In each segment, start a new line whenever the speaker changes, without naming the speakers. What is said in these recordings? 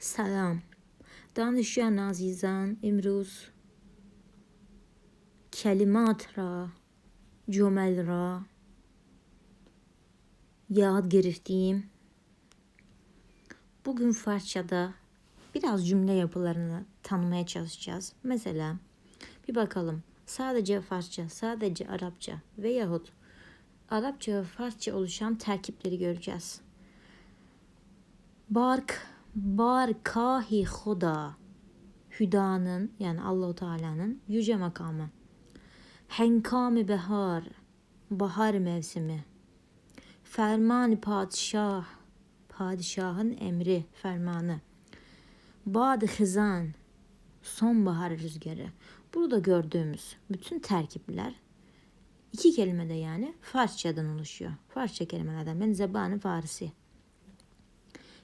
سلام دانشجویان عزیزان امروز کلمات را جمل را yad گرفتیم. Bugün Farsçada biraz cümle yapılarını tanımaya çalışacağız. Mesela bir bakalım. Sadece Farsça, sadece Arapça veyahut Arapça ve Farsça oluşan terkipleri göreceğiz. Bark, barkahi huda. Hüdanın yani Allahu Teala'nın yüce makamı. Henkami behar, bahar mevsimi. Ferman padişah, padişahın emri, fermanı. Bad hızan, sonbahar rüzgarı. Burada gördüğümüz bütün terkipler iki kelimede yani Farsçadan oluşuyor. Farsça kelimelerden. Ben zebanı Farsi.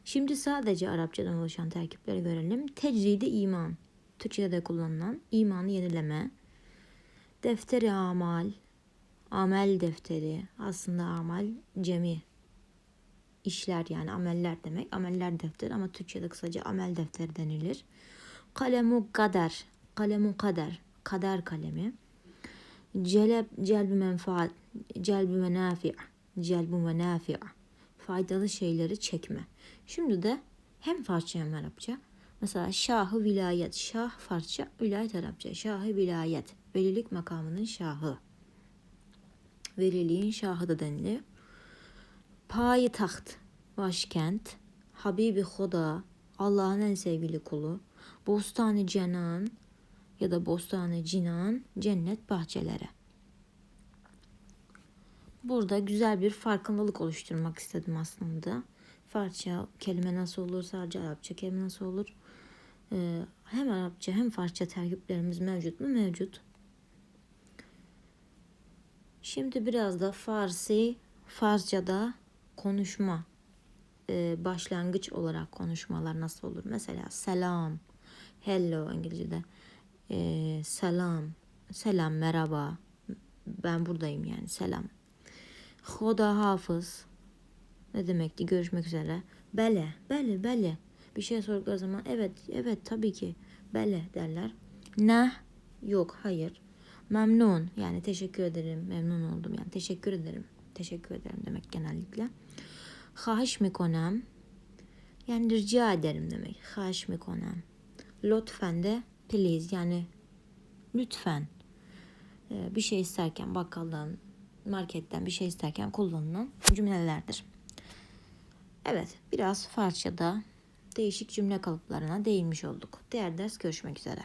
Şimdi sadece Arapçadan oluşan terkipleri görelim. Tecridi iman. Türkçe'de kullanılan imanı yenileme. Defteri amal. Amel defteri. Aslında amal cemi. işler yani ameller demek. Ameller defteri ama Türkçe'de kısaca amel defteri denilir. Kalemu kader. Kalemu kader. Kader kalemi. Celeb, celbi menfaat. Celbi menafi. Celbi menafi. Faydalı şeyleri çekme. Şimdi de hem Farsça hem Arapça. Mesela şahı vilayet. Şah Farsça, vilayet Arapça. Şahı vilayet. Velilik makamının şahı. Veliliğin şahı da denilir. Payitaht. Başkent. Habibi Huda. Allah'ın en sevgili kulu. Bostani Cenan ya da Bostani Cinan cennet bahçeleri. Burada güzel bir farkındalık oluşturmak istedim aslında. Farsça kelime nasıl olur, sadece Arapça kelime nasıl olur? Ee, hem Arapça hem Farsça terkiplerimiz mevcut mu? Mevcut. Şimdi biraz da Farsi, Farsçada konuşma e, başlangıç olarak konuşmalar nasıl olur? Mesela selam, hello İngilizce'de, e, selam, selam, merhaba, ben buradayım yani selam. Hoda hafız, ne demekti? Görüşmek üzere. Bele, bele, bele. Bir şey sordukları zaman evet, evet tabii ki. Bele derler. Ne? Yok, hayır. Memnun yani teşekkür ederim, memnun oldum yani teşekkür ederim, teşekkür ederim demek genellikle. Hahiş mikonem yani rica ederim demek. Hahiş mikonem. Lütfen de please yani lütfen Ee, bir şey isterken bakkaldan, marketten bir şey isterken kullanılan cümlelerdir. Evet, biraz Farsçada değişik cümle kalıplarına değinmiş olduk. Diğer ders görüşmek üzere.